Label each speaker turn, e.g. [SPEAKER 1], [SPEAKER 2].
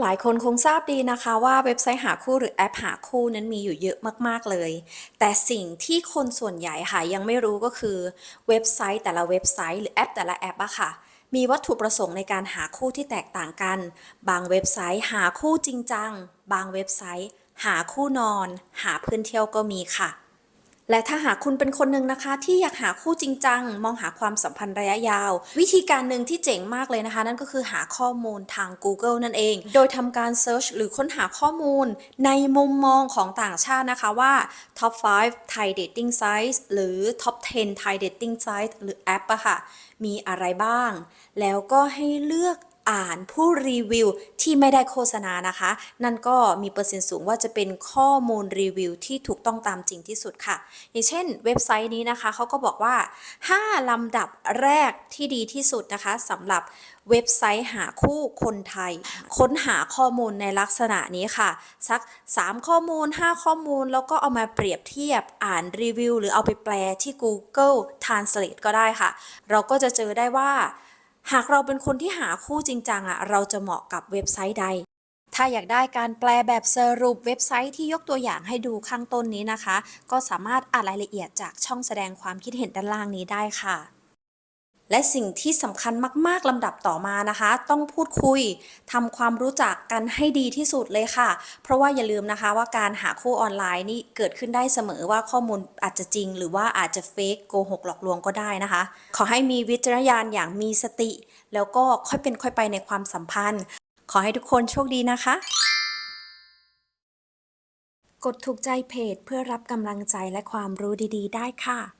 [SPEAKER 1] หลายคนคงทราบดีนะคะว่าเว็บไซต์หาคู่หรือแอปหาคู่นั้นมีอยู่เยอะมากๆเลย แต่สิ่งที่คนส่วนใหญ่ค่ะยังไม่รู้ก็คือเว็บไซต์แต่ละเว็บไซต์หรือแอปแต่ละแอปอะค่ะ มีวัตถุประสงค์ในการหาคู่ที่แตกต่างกัน บางเว็บไซต์หาคู่จริงจัง บางเว็บไซต์ หาคู่นอน หาเพื่อนเที่ยวก็มีค่ะ และถ้าหากคุณเป็นคนหนึ่งนะคะ ที่อยากหาคู่จริงจัง มองหาความสัมพันธ์ระยะยาว วิธีการหนึ่งที่เจ๋งมากเลยนะคะ นั่นก็คือหาข้อมูลทาง Google นั่นเอง โดยทำการ Search หรือค้นหาข้อมูล ในมุมมองของต่างชาตินะคะว่า Top 5 Thai Dating Sites หรือ Top 10 Thai Dating Sites หรือแอปอะค่ะมีอะไรบ้าง แล้วก็ให้เลือก อ่านผู้รีวิวที่ไม่ได้โฆษณานะคะ นั่นก็มีเปอร์เซ็นต์สูงว่าจะเป็นข้อมูลรีวิวที่ถูกต้องตามจริงที่สุดค่ะ อย่างเช่น เว็บไซต์นี้นะคะเขาก็บอกว่า 5 ลำดับแรกที่ดีที่สุดนะคะสำหรับเว็บไซต์หาคู่คนไทย ค้นหาข้อมูลในลักษณะนี้ค่ะ สัก 3 ข้อมูล 5 ข้อมูล แล้วก็เอามาเปรียบเทียบอ่านรีวิว หรือเอาไปแปลที่ Google Translate ก็ได้ค่ะ เราก็จะเจอได้ว่า หากเราเป็นคนที่หาคู่จริงจังอะเราจะเหมาะกับเว็บไซต์ใด ถ้าอยากได้การแปลแบบสรุปเว็บไซต์ที่ยกตัวอย่างให้ดูข้างต้นนี้นะคะ ก็สามารถอ่านรายละเอียดจากช่องแสดงความคิดเห็นด้านล่างนี้ได้ค่ะ และสิ่งที่สำคัญมาก ๆลำดับต่อมานะคะ ต้องพูดคุยทำความรู้จักกันให้ดีที่สุดเลยค่ะ เพราะว่าอย่าลืมนะคะว่าการหาคู่ออนไลน์นี่เกิดขึ้นได้เสมอว่าข้อมูลอาจจะจริง หรือว่าอาจจะเฟกโกหกหลอกลวงก็ได้นะคะ ขอให้มีวิจารณญาณอย่างมีสติ แล้วก็ค่อยเป็นค่อยไปในความสัมพันธ์ ขอให้ทุกคนโชคดีนะคะกดถูกใจเพจเพื่อรับกำลังใจและความรู้ดี ๆ ได้ค่ะ